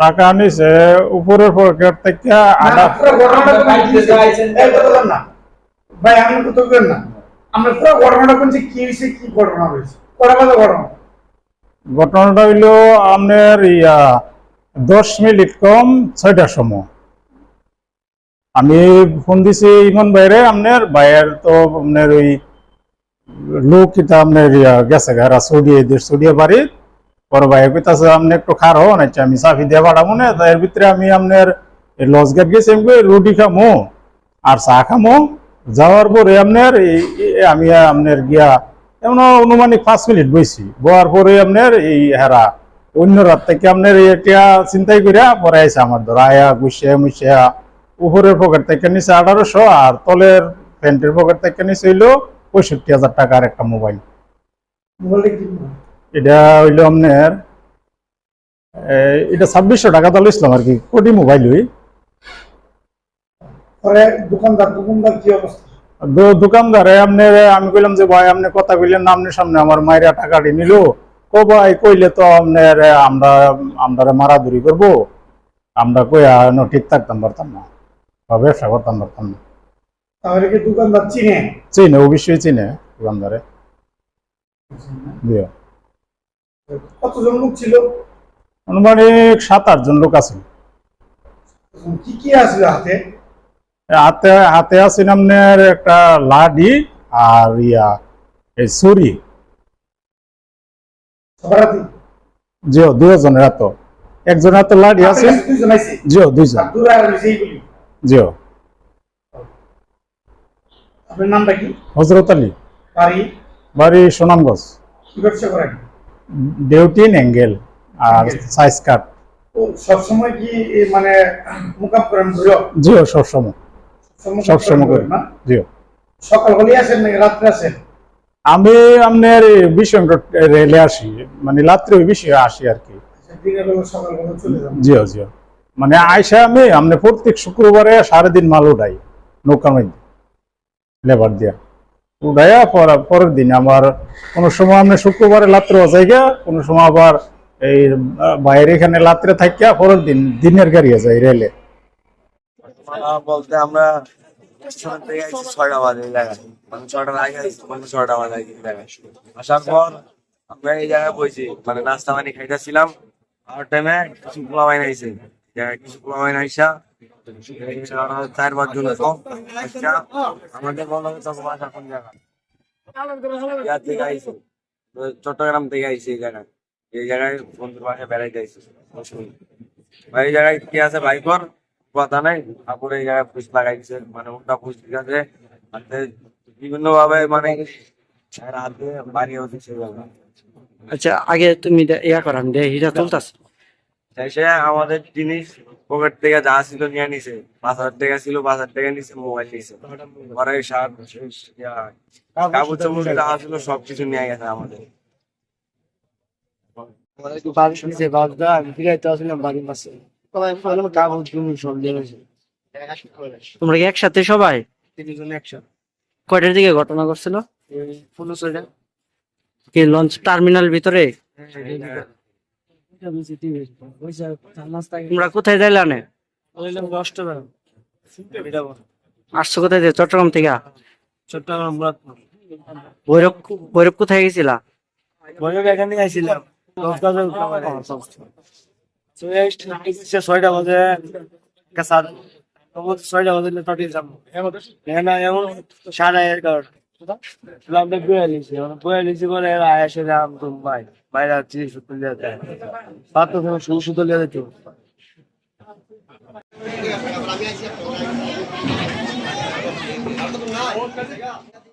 টাকা নিছে উপরের পকেট থেকে আধা। ভাই আমি কথা না। আমরা পুরো ঘটনাটা কোন কি হয়েছে কি ঘটনা হয়েছে। কটা বাজে ঘটনা ঘটনাটা হইল আপনার ইয়া দশ মিনিট কম ছয়টার সময়। আমি ফোন দিছি ইমন বাইরে আপনার বাইরের তো আপনার ওই লোক কিতা আপনার ইয়া গেছে গারা সৌদি এদের সৌদিয়া বাড়ি পরে ভাই কইতাছে আপনি একটু খার হন আচ্ছা আমি সাফি দিয়ে পাঠাবো না এর ভিতরে আমি আপনার লস গেট গেছি, আমি রুটি খামো আর চা খামো। যাওয়ার পরে আপনার আমি আপনার গিয়া এমন অনুমানিক পাঁচ মিনিট বইছি। বয়ার পরে আপনার এই হেরা, অন্য রাত থেকে আপনার এটা চিন্তাই করিয়া পরে আইসে আমার ধর, আয়া গুছিয়া মুছিয়া, উপরের পকেট থেকে নিচে আঠারোশো আর তলের প্যান্টের পকেট থেকে নিচে হইল পঁয়ষট্টি হাজার টাকার একটা মোবাইল এটা হইল আপনার এটা ছাব্বিশশো টাকা তো ইসলাম আর কি কোটি মোবাইল হই দোকানদার আপনি আমি কইলাম যে ভাই আপনি কথা কইলেন না আপনার সামনে আমার মায়েরা টাকাটি নিল। কো ভাই কইলে তো আপনার আমরা আমরা মারাধুরি করব। আমরা কইয়া ন ঠিক থাকতাম পারতাম না। বা ব্যবসা করতাম পারতাম না। তাহলে কি দোকানদার চিনে? চিনে অবশ্যই চিনে দোকানদারে। দিও কতজন লোক ছিল? আনুমানিক সাত আটজন লোক আছে। কি কি আসলো হাতে? হাতে হাতে আছে আপনার একটা লাডি আর ইয়া এই ছুরি। জিও দুজনের হাত। হাতে লাডি আছে। জিও দুইজন জিও আপনার নামটা কি? হজরত আলী। বাড়ি? বাড়ি সুনামগঞ্জ। ব্যবসা করেন? ডেউটিন অ্যাঙ্গেল আর সাইজ কাট সবসময় কি মানে করেন ঘুরে জিও সবসময়। সবসময় করি জিও। সকাল হলে আসেন নাকি রাত্রে আসেন? আমি আপনার রেলে আসি মানে রাত্রে বিষয়ে আসি আর কি। আচ্ছা, জিও জিও। মানে আইসা আমি আপনি প্রত্যেক শুক্রবারে সারাদিন মাল উঠাই নৌকার মধ্যে লেবার দিয়া। উঠাইয়া পর- পরের দিন আমার কোনো সময় আপনি শুক্রবারে রাত্রে জায়গা কোনো সময় আবার এই বাইরে এখানে রাত্রে থাকিয়া পরের দিন দিনের গাড়িয়ে যাই রেলে। বলতে আমরা ছয়টা বাজে মানে ছয়টার আগে মানে ছয়টা বাজে আসার পর আমরা এই জায়গায় বইছি মানে নাস্তা পানি খাইতেছিলাম। আর টাইমে কিছু পোলা বাইন আইছে কিছু আইসা চট্টগ্রাম থেকে আইছে এই জায়গায় এই জায়গায় বন্ধুর বাসায় বেড়াইতে আইছে ভাই এই জায়গায় কি আছে বাইকর কথা নাই তারপরে এই জায়গায় পুষ লাগাই দিছে মানে ওটা পুষ ঠিক আছে বিভিন্ন ভাবে মানে রাতে বাড়ি হচ্ছে আচ্ছা আগে তুমি ইয়া করান, দে হিরা তুলতাস সে আমাদের জিনিস পকেট থেকে যা ছিল নিয়ে নিছে। পাঁচ হাজার টাকা ছিল পাঁচ হাজার টাকা নিছে মোবাইল নিছে। শার্ট ইয়া, কাপড় চাপড় যা ছিল সবকিছু নিয়ে গেছে আমাদের। তোমরা কি একসাথে সবাই? একসাথে। কয়টার দিকে ঘটনা করছিল কি লঞ্চ টার্মিনাল ভিতরে? তোমরা কোথায় যাইলা নে? আসছো কোথায় দিয়ে? চট্টগ্রাম থেকে? চট্টগ্রাম মুরাদপুর। ভৈরব ভৈরব কোথায় গেছিলা? বৈরব এখানে আইছিলাম ছয়টা বাজে। ছয়টা বাজে এমন সাড়ে এগারোটা। আমরা বয়ে লিছি বয়ে লিছি বলে এসে যাম তো ভাই বাইরে চিনি সুতো লিয়ে যায় পাত্র সময় শুধু সুতো লিয়ে আমি আছি